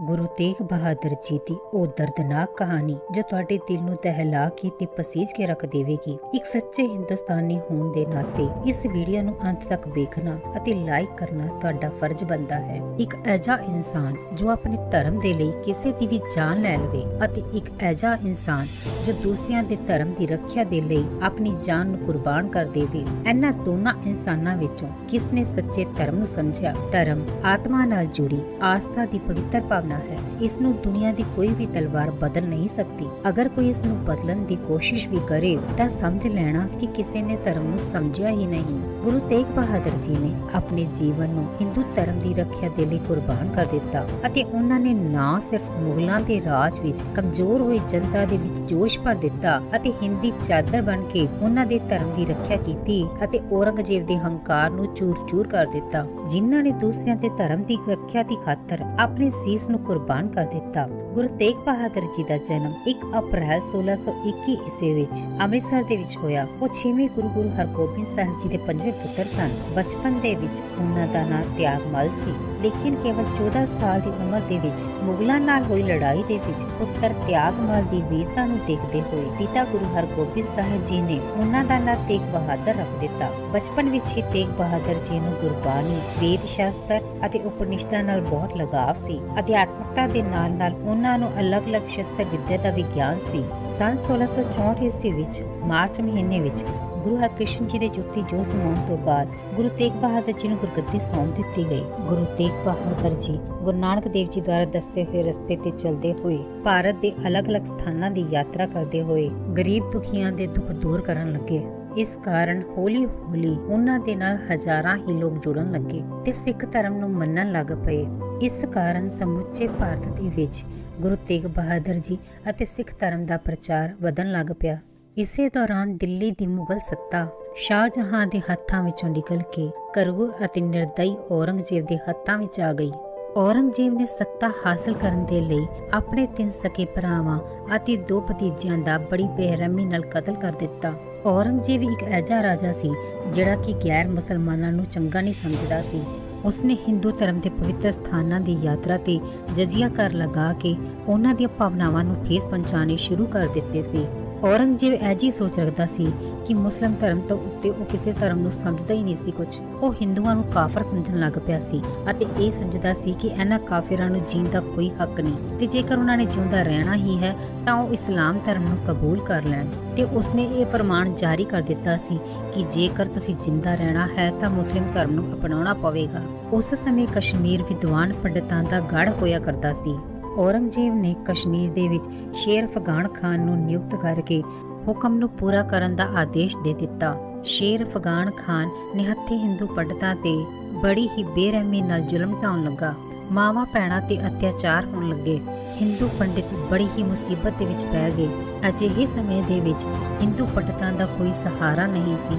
ਗੁਰੂ ਤੇਗ ਬਹਾਦਰ ਜੀ ਦੀ ਉਹ ਦਰਦਨਾਕ ਕਹਾਣੀ ਜੋ ਤੁਹਾਡੇ ਦਿਲ ਨੂੰ ਦਹਿਲਾ ਕੇ ਤੇ ਪਸੀਜ ਕੇ ਰੱਖ ਦੇਵੇਗੀ। ਇੱਕ ਸੱਚੇ ਹਿੰਦੁਸਤਾਨੀ ਹੋਣ ਦੇ ਨਾਤੇ ਇਸ ਵੀਡੀਓ ਨੂੰ ਅੰਤ ਤੱਕ ਵੇਖਣਾ ਅਤੇ ਲਾਈਕ ਕਰਨਾ ਤੁਹਾਡਾ ਫਰਜ਼ ਬਣਦਾ ਹੈ। ਇੱਕ ਐਜਾ ਇਨਸਾਨ ਜੋ ਆਪਣੇ ਧਰਮ ਦੇ ਲਈ ਕਿਸੇ ਦੀ ਵੀ ਜਾਨ ਲੈ ਲਵੇ ਅਤੇ ਇੱਕ ਐਜਾ ਇਨਸਾਨ ਜੋ ਦੂਸਰਿਆਂ ਦੇ ਧਰਮ ਦੀ ਰੱਖਿਆ ਦੇ ਲਈ ਆਪਣੀ ਜਾਨ ਨੂੰ ਕੁਰਬਾਨ ਕਰ ਦੇਵੇ। ਇਹਨਾਂ ਦੋਨਾਂ ਇਨਸਾਨਾਂ ਵਿੱਚੋਂ ਕਿਸ ਨੇ ਸੱਚੇ ਧਰਮ ਨੂੰ ਸਮਝਿਆ? ਧਰਮ, ਆਤਮਾ ਨਾਲ ਜੁੜੀ ਆਸਥਾ ਦੀ ਪਵਿੱਤਰ ਭਾਵ ਭਾਵਨਾ ਹੈ। ਇਸ ਨੂੰ ਦੁਨੀਆ ਦੀ ਕੋਈ ਵੀ ਤਲਵਾਰ ਬਦਲ ਨਹੀਂ ਸਕਦੀ। ਅਗਰ ਕੋਈ ਇਸ ਨੂੰ ਬਦਲਣ ਦੀ ਕੋਸ਼ਿਸ਼ ਵੀ ਕਰੇ, ਤਾਂ ਸਮਝ ਲੈਣਾ ਕਿ ਕਿਸੇ ਨੇ ਧਰਮ ਨੂੰ ਸਮਝਿਆ ਹੀ ਨਹੀਂ। ਗੁਰੂ ਤੇਗ ਬਹਾਦਰ ਜੀ ਨੇ ਆਪਣੇ ਜੀਵਨ ਨੂੰ ਹਿੰਦੂ ਧਰਮ ਦੀ ਰੱਖਿਆ ਦੇ ਲਈ ਕੁਰਬਾਨ ਕਰ ਦਿੱਤਾ ਅਤੇ ਉਹਨਾਂ ਨੇ ਨਾ ਸਿਰਫ ਮੁਗਲਾਂ ਦੇ ਰਾਜ ਵਿੱਚ ਕਮਜ਼ੋਰ ਹੋਈ ਜਨਤਾ ਦੇ ਵਿੱਚ ਜੋਸ਼ ਭਰ ਦਿੱਤਾ ਅਤੇ ਹਿੰਦੀ ਚਾਦਰ ਬਣ ਕੇ ਉਹਨਾਂ ਦੇ ਧਰਮ ਦੀ ਰੱਖਿਆ ਕੀਤੀ ਅਤੇ ਔਰੰਗਜ਼ੇਬ ਦੇ ਹੰਕਾਰ ਨੂੰ ਚੂਰ-ਚੂਰ ਕਰ ਦਿੱਤਾ। ਜਿਨ੍ਹਾਂ ਨੇ ਦੂਸਰਿਆਂ ਦੇ ਧਰਮ ਦੀ ਰੱਖਿਆ ਦੀ ਖਾਤਰ ਆਪਣੇ ਸੀਸ ਨੂੰ ਕੁਰਬਾਨ ਕਰ ਦਿੱਤਾ। ਗੁਰੂ ਤੇਗ ਬਹਾਦਰ ਜੀ ਦਾ ਜਨਮ 1 ਅਪ੍ਰੈਲ 1621 ਈਸਵੀ ਵਿੱਚ ਅੰਮ੍ਰਿਤਸਰ ਦੇ ਵਿੱਚ ਹੋਇਆ। ਉਹ 6ਵੇਂ ਗੁਰੂ ਗੁਰੂ ਹਰਗੋਬਿੰਦ ਸਾਹਿਬ ਜੀ ਦੇ ਪੰਜਵੇਂ ਪੁੱਤਰ ਸਨ। ਬਚਪਨ ਦੇ ਵਿੱਚ ਉਹਨਾਂ ਦਾ ਨਾਂ ਤਿਆਗਮਲ ਸੀ। ਲੇਕਿਨ ਕੇਵਲ 14 ਸਾਲ ਦੀ ਉਮਰ ਦੇ ਵਿੱਚ ਮੁਗਲਾਂ ਨਾਲ ਹੋਈ ਲੜਾਈ ਦੇ ਵਿੱਚ ਪੁੱਤਰ ਤਿਆਗਮਲ ਦੀ ਵੀਰਤਾ ਨੂੰ ਦੇਖਦੇ ਹੋਏ ਪਿਤਾ ਗੁਰੂ ਹਰਗੋਬਿੰਦ ਸਾਹਿਬ ਜੀ ਨੇ ਉਹਨਾਂ ਦਾ ਨਾਂ ਤੇਗ ਬਹਾਦਰ ਰੱਖ ਦਿੱਤਾ। ਬਚਪਨ ਵਿੱਚ ਹੀ ਤੇਗ ਬਹਾਦਰ ਜੀ ਨੂੰ ਗੁਰਬਾਣੀ, ਵੇਦ ਸ਼ਾਸਤਰ ਅਤੇ ਉਪਨਿਸ਼ਦਾਂ ਨਾਲ ਬਹੁਤ ਲਗਾਵ ਸੀ। ਅਧਿਆਤਮਕਤਾ ਦੇ ਨਾਲ-ਨਾਲ ਉਹਨਾਂ ਨੂੰ ਅਲੱਗ-ਅਲੱਗ ਸ਼ਸਤਰ ਵਿਦਿਆ ਦਾ ਵਿਗਿਆਨ ਸੀ। ਸੰਨ 1664 ਈਸਵੀ ਵਿੱਚ ਮਾਰਚ ਮਹੀਨੇ ਵਿੱਚ ਗੁਰੂ ਹਰਕ੍ਰਿਸ਼ਨ ਜੀ ਦੇ ਜੁੱਤੀ ਜੋਤ ਸਮਾਉਣ ਤੋਂ ਬਾਅਦ ਗੁਰੂ ਤੇਗ ਬਹਾਦਰ ਜੀ ਨੂੰ ਗੁਰਗੱਦੀ ਸੌਂਪ ਦਿੱਤੀ ਗਈ। ਗੁਰੂ ਤੇਗ ਬਹਾਦਰ ਜੀ ਗੁਰੂ ਨਾਨਕ ਦੇਵ ਜੀ ਦੁਆਰਾ ਦੱਸੇ ਹੋਏ ਰਸਤੇ ਤੇ ਚੱਲਦੇ ਹੋਏ ਭਾਰਤ ਦੇ ਅਲੱਗ-ਅਲੱਗ ਸਥਾਨਾਂ ਦੀ ਯਾਤਰਾ ਕਰਦੇ ਹੋਏ ਗਰੀਬ ਦੁਖੀਆਂ ਦੇ ਦੁੱਖ ਦੂਰ ਕਰਨ ਲੱਗੇ। ਇਸ ਕਾਰਨ ਹੌਲੀ-ਹੌਲੀ ਉਹਨਾਂ ਦੇ ਨਾਲ ਹਜ਼ਾਰਾਂ ਹੀ ਲੋਕ ਜੁੜਨ ਲੱਗੇ ਤੇ ਸਿੱਖ ਧਰਮ ਨੂੰ ਮੰਨਣ ਲੱਗ ਪਏ। ਇਸ ਕਾਰਨ ਸਮੁੱਚੇ ਭਾਰਤ ਦੇ ਵਿੱਚ ਗੁਰੂ ਤੇਗ ਬਹਾਦਰ ਜੀ ਅਤੇ ਸਿੱਖ ਧਰਮ ਦਾ ਪ੍ਰਚਾਰ ਵਧਣ ਲੱਗ ਪਿਆ। ਇਸੇ ਦੌਰਾਨ ਦਿੱਲੀ ਦੀ ਮੁਗਲ ਸੱਤਾ ਸ਼ਾਹਜਹਾਂ ਦੇ ਹੱਥਾਂ ਵਿੱਚੋਂ ਨਿਕਲ ਕੇ ਕਰੂਰ ਅਤੇ ਨਿਰਦਈ ਔਰੰਗਜ਼ੇਬ ਦੇ ਹੱਥਾਂ ਵਿੱਚ ਆ ਗਈ। ਔਰੰਗਜ਼ੇਬ ਨੇ ਸੱਤਾ ਹਾਸਲ ਕਰਨ ਦੇ ਲਈ ਆਪਣੇ ਤਿੰਨ ਸਕੇ ਭਰਾਵਾਂ ਅਤੇ ਦੋ ਭਤੀਜਿਆਂ ਦਾ ਬੜੀ ਬੇਰਹਿਮੀ ਨਾਲ ਕਤਲ ਕਰ ਦਿੱਤਾ। ਔਰੰਗਜ਼ੇਬ ਇੱਕ ਐਜਾ ਰਾਜਾ ਸੀ ਜਿਹੜਾ ਕਿ ਗੈਰ ਮੁਸਲਮਾਨਾਂ ਨੂੰ ਚੰਗਾ ਨਹੀਂ ਸਮਝਦਾ ਸੀ। ਉਸਨੇ ਹਿੰਦੂ ਧਰਮ ਦੇ ਪਵਿੱਤਰ ਸਥਾਨਾਂ ਦੀ ਯਾਤਰਾ ਤੇ ਜਜ਼ੀਆ ਕਰ ਲਗਾ ਕੇ ਉਹਨਾਂ ਦੀਆਂ ਭਾਵਨਾਵਾਂ ਨੂੰ ਠੇਸ ਪਹੁੰਚਾਉਣੇ ਸ਼ੁਰੂ ਕਰ ਦਿੱਤੇ ਸੀ। ਔਰੰਗਜ਼ੇਬ ਐਜੀ ਸੋਚ ਰੱਖਦਾ ਸੀ ਕਿ ਮੁਸਲਮ ਧਰਮ ਤੋਂ ਉੱਤੇ ਉਹ ਕਿਸੇ ਧਰਮ ਨੂੰ ਸਮਝਦਾ ਹੀ ਨਹੀਂ ਸੀ ਕੁਝ ਉਹ ਹਿੰਦੂਆਂ ਨੂੰ ਕਾਫਰ ਸਮਝਣ ਲੱਗ ਪਿਆ ਸੀ ਅਤੇ ਇਹ ਸਮਝਦਾ ਸੀ ਕਿ ਇਹਨਾਂ ਕਾਫਿਰਾਂ ਨੂੰ ਜੀਣ ਦਾ ਕੋਈ ਹੱਕ ਨਹੀਂ ਤੇ ਜੇਕਰ ਉਹਨਾਂ ਨੇ ਜਿਉਂਦਾ ਰਹਿਣਾ ਹੀ ਹੈ ਤਾਂ ਉਹ ਇਸਲਾਮ ਧਰਮ ਨੂੰ ਕਬੂਲ ਕਰ ਲੈਣ। ਤੇ ਉਸਨੇ ਇਹ ਫਰਮਾਨ ਜਾਰੀ ਕਰ ਦਿੱਤਾ ਸੀ ਕਿ ਜੇਕਰ ਤੁਸੀਂ ਜਿੰਦਾ ਰਹਿਣਾ ਹੈ ਤਾਂ ਮੁਸਲਿਮ ਧਰਮ ਨੂੰ ਅਪਣਾਉਣਾ ਪਵੇਗਾ। ਉਸ ਸਮੇਂ ਕਸ਼ਮੀਰ ਵਿਦਵਾਨ ਪੰਡਤਾਂ ਦਾ ਗੜ ਹੋਇਆ ਕਰਦਾ ਸੀ। ਔਰੰਗਜ਼ੇਬ ਨੇ ਕਸ਼ਮੀਰ ਦੇ ਵਿੱਚ ਸ਼ੇਰ ਅਫਗਾਨ ਖਾਨ ਨੂੰ ਨਿਯੁਕਤ ਕਰਕੇ ਹੁਕਮ ਨੂੰ ਪੂਰਾ ਕਰਨ ਦਾ ਆਦੇਸ਼ ਦੇ ਦਿੱਤਾ। ਸ਼ੇਰ ਅਫਗਾਨ ਖਾਨ ਨਿਹੱਥੇ ਹਿੰਦੂ ਪੰਡਤਾਂ ਤੇ ਬੜੀ ਹੀ ਬੇਰਹਿਮੀ ਨਾਲ ਜ਼ੁਲਮ ਢਾਉਣ ਲੱਗਾ। ਮਾਵਾਂ, ਭੈਣਾਂ ਤੇ ਅਤਿਆਚਾਰ ਹੋਣ ਲੱਗੇ। ਹਿੰਦੂ ਪੰਡਿਤ ਬੜੀ ਹੀ ਮੁਸੀਬਤ ਦੇ ਵਿੱਚ ਪੈ ਗਏ। ਅਜਿਹੇ ਸਮੇਂ ਦੇ ਵਿੱਚ ਹਿੰਦੂ ਪੰਡਤਾਂ ਦਾ ਕੋਈ ਸਹਾਰਾ ਨਹੀਂ ਸੀ।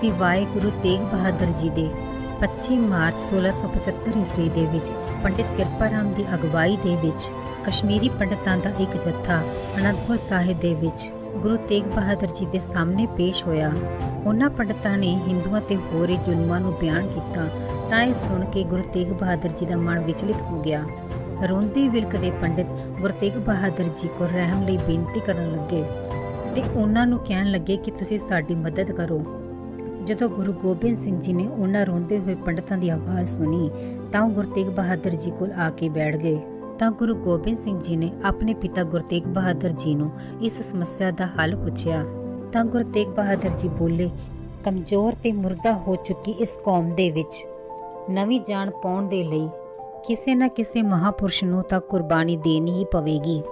ਸਿਵਾਏ ਗੁਰੂ ਤੇਗ ਬਹਾਦਰ ਜੀ ਦੇ 25 ਮਾਰਚ 1675 ਈਸਵੀ ਦੇ ਵਿੱਚ ਪੰਡਿਤ ਕਿਰਪਾ ਰਾਮ ਦੀ ਅਗਵਾਈ ਦੇ ਵਿੱਚ ਕਸ਼ਮੀਰੀ ਪੰਡਤਾਂ ਦਾ ਇੱਕ ਜੱਥਾ ਅਨੰਦਪੁਰ ਸਾਹਿਬ ਦੇ ਵਿੱਚ ਗੁਰੂ ਤੇਗ ਬਹਾਦਰ ਜੀ ਦੇ ਸਾਹਮਣੇ ਪੇਸ਼ ਹੋਇਆ। ਉਹਨਾਂ ਪੰਡਤਾਂ ਨੇ ਹਿੰਦੂਆਂ ਤੇ ਹੋ ਰਹੇ ਜ਼ੁਲਮਾਂ ਨੂੰ ਬਿਆਨ ਕੀਤਾ ਤਾਂ ਇਹ ਸੁਣ ਕੇ ਗੁਰੂ ਤੇਗ ਬਹਾਦਰ ਜੀ ਦਾ ਮਨ ਵਿਚਲਿਤ ਹੋ ਗਿਆ। ਰੋਂਦੇ ਵਿਲਕਦੇ ਪੰਡਿਤ ਗੁਰੂ ਤੇਗ ਬਹਾਦਰ ਜੀ ਕੋਲ ਰਹਿਮ ਲਈ ਬੇਨਤੀ ਕਰਨ ਲੱਗੇ ਤੇ ਉਹਨਾਂ ਨੂੰ ਕਹਿਣ ਲੱਗੇ ਕਿ ਤੁਸੀਂ ਸਾਡੀ ਮਦਦ ਕਰੋ। ਜਦੋਂ ਗੁਰੂ ਗੋਬਿੰਦ ਸਿੰਘ ਜੀ ਨੇ ਉਹਨਾਂ ਰੋਂਦੇ ਹੋਏ ਪੰਡਤਾਂ ਦੀ ਆਵਾਜ਼ ਸੁਣੀ, ਤਾਂ ਗੁਰੂ ਤੇਗ ਬਹਾਦਰ ਜੀ ਕੋਲ ਆ ਕੇ ਬੈਠ ਗਏ। ਤਾਂ ਗੁਰੂ ਗੋਬਿੰਦ ਸਿੰਘ ਜੀ ਨੇ ਆਪਣੇ ਪਿਤਾ ਗੁਰੂ ਤੇਗ ਬਹਾਦਰ ਜੀ ਨੂੰ ਇਸ ਸਮੱਸਿਆ ਦਾ ਹੱਲ ਪੁੱਛਿਆ। ਤਾਂ ਗੁਰੂ ਤੇਗ ਬਹਾਦਰ ਜੀ ਬੋਲੇ, ਕਮਜ਼ੋਰ ਤੇ ਮੁਰਦਾ ਹੋ ਚੁੱਕੀ ਇਸ ਕੌਮ ਦੇ ਵਿੱਚ। ਨਵੀਂ ਜਾਨ ਪਾਉਣ ਦੇ ਲਈ ਕਿਸੇ ਨਾ ਕਿਸੇ ਮਹਾਪੁਰਸ਼ ਨੂੰ ਤਾਂ ਕੁਰਬਾਨੀ ਦੇਣੀ ਹੀ ਪਵੇਗੀ।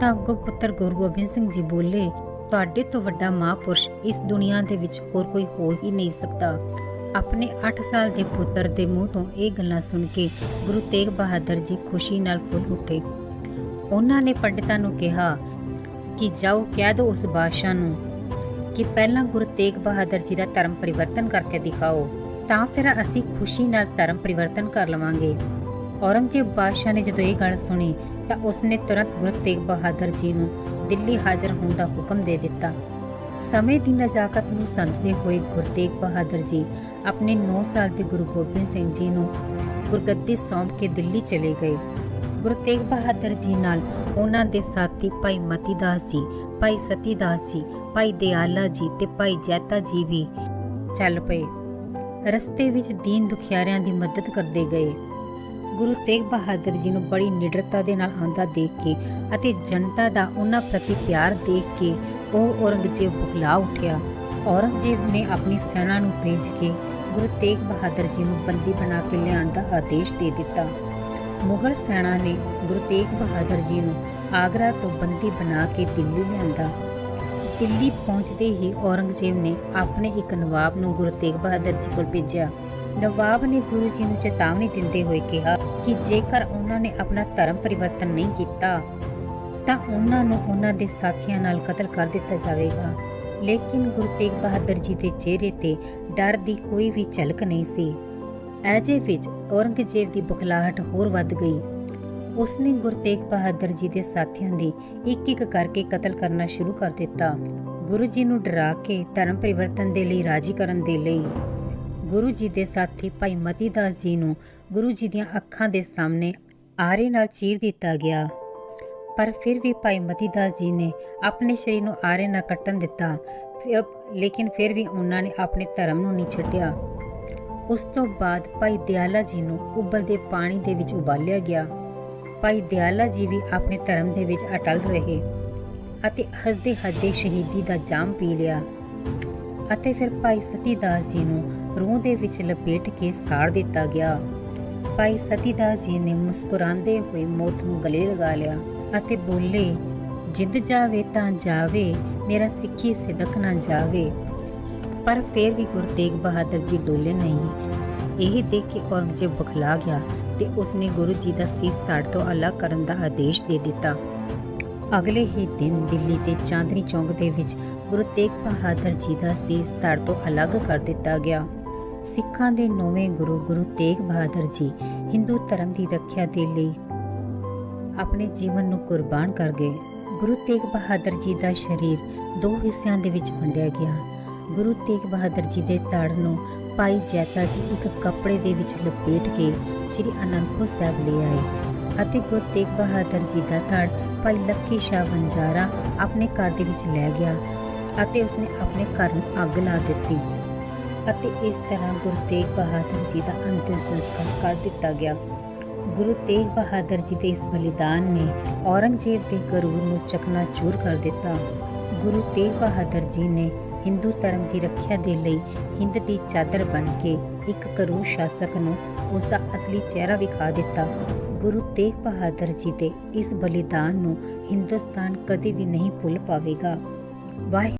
ਤਾਂ ਅੱਗੋਂ ਪੁੱਤਰ ਗੁਰੂ ਗੋਬਿੰਦ ਸਿੰਘ ਜੀ ਬੋਲੇ ਤੁਹਾਡੇ ਤੋਂ ਵੱਡਾ ਮਹਾਪੁਰਸ਼ ਇਸ ਦੁਨੀਆ ਦੇ ਵਿੱਚ ਹੋਰ ਕੋਈ ਹੋ ਹੀ ਨਹੀਂ ਸਕਦਾ। ਆਪਣੇ 8 ਸਾਲ ਦੇ ਪੁੱਤਰ ਦੇ ਮੂੰਹ ਤੋਂ ਇਹ ਗੱਲਾਂ ਸੁਣ ਕੇ ਗੁਰੂ ਤੇਗ ਬਹਾਦਰ ਜੀ ਖੁਸ਼ੀ ਨਾਲ ਫੁੱਲ ਉੱਠੇ। ਉਹਨਾਂ ਨੇ ਪੰਡਿਤਾਂ ਨੂੰ ਕਿਹਾ ਕਿ ਜਾਓ ਕਹਿ ਦਿਓ ਉਸ ਬਾਦਸ਼ਾਹ ਨੂੰ ਕਿ ਪਹਿਲਾਂ ਗੁਰੂ ਤੇਗ ਬਹਾਦਰ ਜੀ ਦਾ ਧਰਮ ਪਰਿਵਰਤਨ ਕਰਕੇ ਦਿਖਾਓ, ਤਾਂ ਫਿਰ ਅਸੀਂ ਖੁਸ਼ੀ ਨਾਲ ਧਰਮ ਪਰਿਵਰਤਨ ਕਰ ਲਵਾਂਗੇ। ਔਰੰਗਜ਼ੇਬ ਬਾਦਸ਼ਾਹ ਨੇ ਜਦੋਂ ਇਹ ਗੱਲ ਸੁਣੀ ਤਾਂ ਉਸਨੇ ਤੁਰੰਤ ਗੁਰੂ ਤੇਗ ਬਹਾਦਰ ਜੀ ਨੂੰ ਦਿੱਲੀ ਹਾਜ਼ਰ ਹੋਣ ਦਾ ਹੁਕਮ ਦੇ ਦਿੱਤਾ। ਸਮੇਂ ਦੀ ਨਜ਼ਾਕਤ ਨੂੰ ਸਮਝਦੇ ਹੋਏ ਗੁਰੂ ਤੇਗ ਬਹਾਦਰ ਜੀ ਆਪਣੇ 9 ਸਾਲ ਦੇ ਗੁਰੂ ਗੋਬਿੰਦ ਸਿੰਘ ਜੀ ਨੂੰ ਗੁਰਗੱਦੀ ਸੌਂਪ ਕੇ ਦਿੱਲੀ ਚਲੇ ਗਏ। ਗੁਰੂ ਤੇਗ ਬਹਾਦਰ ਜੀ ਨਾਲ ਉਹਨਾਂ ਦੇ ਸਾਥੀ ਭਾਈ ਮਤੀ ਦਾਸ ਜੀ, ਭਾਈ ਸਤੀ ਦਾਸ ਜੀ, ਭਾਈ ਦਿਆਲਾ ਜੀ ਤੇ ਭਾਈ ਜੈਤਾ ਜੀ ਵੀ ਚੱਲ ਪਏ। ਰਸਤੇ ਵਿੱਚ ਦੀਨ ਦੁਖਿਆਰਿਆਂ ਦੀ ਮਦਦ ਕਰਦੇ ਗਏ। ਗੁਰੂ ਤੇਗ ਬਹਾਦਰ ਜੀ ਨੂੰ ਬੜੀ ਨਿਡਰਤਾ ਦੇ ਨਾਲ ਆਉਂਦਾ ਦੇਖ ਕੇ ਅਤੇ ਜਨਤਾ ਦਾ ਉਹਨਾਂ ਪ੍ਰਤੀ ਪਿਆਰ ਦੇਖ ਕੇ ਉਹ ਔਰੰਗਜ਼ੇਬ ਬੁਖਲਾ ਉੱਠਿਆ। ਔਰੰਗਜ਼ੇਬ ਨੇ ਆਪਣੀ ਸੈਨਾ ਨੂੰ ਭੇਜ ਕੇ ਗੁਰੂ ਤੇਗ ਬਹਾਦਰ ਜੀ ਨੂੰ ਬੰਦੀ ਬਣਾ ਕੇ ਲਿਆਉਣ ਦਾ ਆਦੇਸ਼ ਦੇ ਦਿੱਤਾ। ਮੁਗਲ ਸੈਨਾ ਨੇ ਗੁਰੂ ਤੇਗ ਬਹਾਦਰ ਜੀ ਨੂੰ ਆਗਰਾ ਤੋਂ ਬੰਦੀ ਬਣਾ ਕੇ ਦਿੱਲੀ ਲਿਆਂਦਾ। ਦਿੱਲੀ ਪਹੁੰਚਦੇ ਹੀ ਔਰੰਗਜ਼ੇਬ ਨੇ ਆਪਣੇ ਇੱਕ ਨਵਾਬ ਨੂੰ ਗੁਰੂ ਤੇਗ ਬਹਾਦਰ ਜੀ ਕੋਲ ਭੇਜਿਆ। ਨਵਾਬ ਨੇ ਗੁਰੂ ਜੀ ਨੂੰ ਚੇਤਾਵਨੀ ਦਿੰਦੇ ਹੋਏ ਕਿਹਾ ਕਿ ਜੇਕਰ ਉਹਨਾਂ ਨੇ ਆਪਣਾ ਧਰਮ ਪਰਿਵਰਤਨ ਨਹੀਂ ਕੀਤਾ, ਤਾਂ ਉਹਨਾਂ ਨੂੰ ਉਹਨਾਂ ਦੇ ਸਾਥੀਆਂ ਨਾਲ ਕਤਲ ਕਰ ਦਿੱਤਾ ਜਾਵੇਗਾ। ਲੇਕਿਨ ਗੁਰੂ ਤੇਗ ਬਹਾਦਰ ਜੀ ਦੇ ਚਿਹਰੇ ਤੇ ਡਰ ਦੀ ਕੋਈ ਵੀ ਝਲਕ ਨਹੀਂ ਸੀ। ਐਜੇ ਵਿੱਚ ਔਰੰਗਜ਼ੇਬ ਦੀ ਬੁਖਲਾਹਟ ਹੋਰ ਵੱਧ ਗਈ। ਉਸਨੇ ਗੁਰੂ ਤੇਗ ਬਹਾਦਰ ਜੀ ਦੇ ਸਾਥੀਆਂ ਦੀ ਇੱਕ ਇੱਕ ਕਰਕੇ ਕਤਲ ਕਰਨਾ ਸ਼ੁਰੂ ਕਰ ਦਿੱਤਾ। ਗੁਰੂ ਜੀ ਨੂੰ ਡਰਾ ਕੇ ਧਰਮ ਪਰਿਵਰਤਨ ਦੇ ਲਈ ਰਾਜੀ ਕਰਨ ਦੇ ਲਈ ਗੁਰੂ ਜੀ ਦੇ ਸਾਥੀ ਭਾਈ ਮਤੀ ਦਾਸ ਜੀ ਨੂੰ ਗੁਰੂ ਜੀ ਦੀਆਂ ਅੱਖਾਂ ਦੇ ਸਾਹਮਣੇ ਆਰੇ ਨਾਲ ਚੀਰ ਦਿੱਤਾ ਗਿਆ। ਪਰ ਫਿਰ ਵੀ ਭਾਈ ਮਤੀ ਦਾਸ ਜੀ ਨੇ ਆਪਣੇ ਸਰੀਰ ਨੂੰ ਆਰੇ ਨਾਲ ਕੱਟਣ ਦਿੱਤਾ ਲੇਕਿਨ ਫਿਰ ਵੀ ਉਹਨਾਂ ਨੇ ਆਪਣੇ ਧਰਮ ਨੂੰ ਨਹੀਂ ਛੱਡਿਆ। ਉਸ ਤੋਂ ਬਾਅਦ ਭਾਈ ਦਿਆਲਾ ਜੀ ਨੂੰ ਉਬਲਦੇ ਪਾਣੀ ਦੇ ਵਿੱਚ ਉਬਾਲਿਆ ਗਿਆ। ਭਾਈ ਦਿਆਲਾ ਜੀ ਵੀ ਆਪਣੇ ਧਰਮ ਦੇ ਵਿੱਚ ਅਟਲ ਰਹੇ ਅਤੇ ਹੱਸਦੇ ਹੱਸਦੇ ਸ਼ਹੀਦੀ ਦਾ ਜਾਮ ਪੀ ਲਿਆ ਅਤੇ ਫਿਰ ਭਾਈ ਸਤੀ ਦਾਸ ਜੀ ਨੂੰ ਰੂਹ ਦੇ ਵਿੱਚ ਲਪੇਟ ਕੇ ਸਾੜ ਦਿੱਤਾ ਗਿਆ। ਭਾਈ ਸਤੀਦਾਸ ਜੀ ਨੇ ਮੁਸਕਰਾਉਂਦੇ ਹੋਏ ਮੌਤ ਨੂੰ ਗਲੇ ਲਗਾ ਲਿਆ ਅਤੇ ਬੋਲੇ, ਜਿੱਦ ਜਾਵੇ ਤਾਂ ਜਾਵੇ, ਮੇਰਾ ਸਿੱਖੀ ਸਿਦਕ ਨਾ ਜਾਵੇ। ਪਰ ਫਿਰ ਵੀ ਗੁਰੂ ਤੇਗ ਬਹਾਦਰ ਜੀ ਡੋਲੇ ਨਹੀਂ। ਇਹ ਦੇਖ ਕੇ ਔਰੰਗਜ਼ੇਬ ਬਖਲਾ ਗਿਆ ਤੇ ਉਸਨੇ ਗੁਰੂ ਜੀ ਦਾ ਸੀਸ ਧੜ ਤੋਂ ਅਲੱਗ ਕਰਨ ਦਾ ਆਦੇਸ਼ ਦੇ ਦਿੱਤਾ। ਅਗਲੇ ਹੀ ਦਿਨ ਦਿੱਲੀ ਦੇ ਚਾਂਦਨੀ ਚੌਂਕ ਦੇ ਵਿੱਚ ਗੁਰੂ ਤੇਗ ਬਹਾਦਰ ਜੀ ਦਾ ਸੀਸ ਧੜ ਤੋਂ ਅਲੱਗ ਕਰ ਦਿੱਤਾ ਗਿਆ। ਸਿੱਖਾਂ ਦੇ ਨੌਵੇਂ ਗੁਰੂ ਗੁਰੂ ਤੇਗ ਬਹਾਦਰ ਜੀ ਹਿੰਦੂ ਧਰਮ ਦੀ ਰੱਖਿਆ ਦੇ ਲਈ ਆਪਣੇ ਜੀਵਨ ਨੂੰ ਕੁਰਬਾਨ ਕਰ ਗਏ। ਗੁਰੂ ਤੇਗ ਬਹਾਦਰ ਜੀ ਦਾ ਸਰੀਰ ਦੋ ਹਿੱਸਿਆਂ ਦੇ ਵਿੱਚ ਵੰਡਿਆ ਗਿਆ। ਗੁਰੂ ਤੇਗ ਬਹਾਦਰ ਜੀ ਦੇ ਧੜ ਨੂੰ ਭਾਈ ਜੈਤਾ ਜੀ ਇੱਕ ਕੱਪੜੇ ਦੇ ਵਿੱਚ ਲਪੇਟ ਕੇ ਸ੍ਰੀ ਅਨੰਦਪੁਰ ਸਾਹਿਬ ਲੈ ਆਏ ਅਤੇ ਗੁਰੂ ਤੇਗ ਬਹਾਦਰ ਜੀ ਦਾ ਧੜ ਭਾਈ ਲੱਖੀ ਸ਼ਾਹ ਵੰਜਾਰਾ ਆਪਣੇ ਘਰ ਦੇ ਵਿੱਚ ਲੈ ਗਿਆ ਅਤੇ ਉਸਨੇ ਆਪਣੇ ਘਰ ਨੂੰ ਅੱਗ ਲਾ ਦਿੱਤੀ। ਅਤੇ ਇਸ ਤਰ੍ਹਾਂ ਗੁਰੂ ਤੇਗ ਬਹਾਦਰ ਜੀ ਦਾ ਅੰਤਿਮ ਸੰਸਕਾਰ ਕਰ ਦਿੱਤਾ ਗਿਆ। ਗੁਰੂ ਤੇਗ ਬਹਾਦਰ ਜੀ ਦੇ ਇਸ ਬਲੀਦਾਨ ਨੇ ਔਰੰਗਜ਼ੇਬ ਦੇ ਕਰੂਰ ਨੂੰ ਚਕਨਾਚੂਰ ਕਰ ਦਿੱਤਾ। ਗੁਰੂ ਤੇਗ ਬਹਾਦਰ ਜੀ ਨੇ ਹਿੰਦੂ ਧਰਮ ਦੀ ਰੱਖਿਆ ਦੇ ਲਈ ਹਿੰਦ ਦੀ ਚਾਦਰ ਬਣ ਕੇ ਇੱਕ ਕਰੂਰ ਸ਼ਾਸਕ ਨੂੰ ਉਸ ਦਾ ਅਸਲੀ ਚਿਹਰਾ ਵਿਖਾ ਦਿੱਤਾ। ਗੁਰੂ ਤੇਗ ਬਹਾਦਰ ਜੀ ਦੇ ਇਸ ਬਲੀਦਾਨ ਨੂੰ ਹਿੰਦੁਸਤਾਨ ਕਦੇ ਵੀ ਨਹੀਂ ਭੁੱਲ ਪਾਵੇਗਾ। ਵਾਹਿ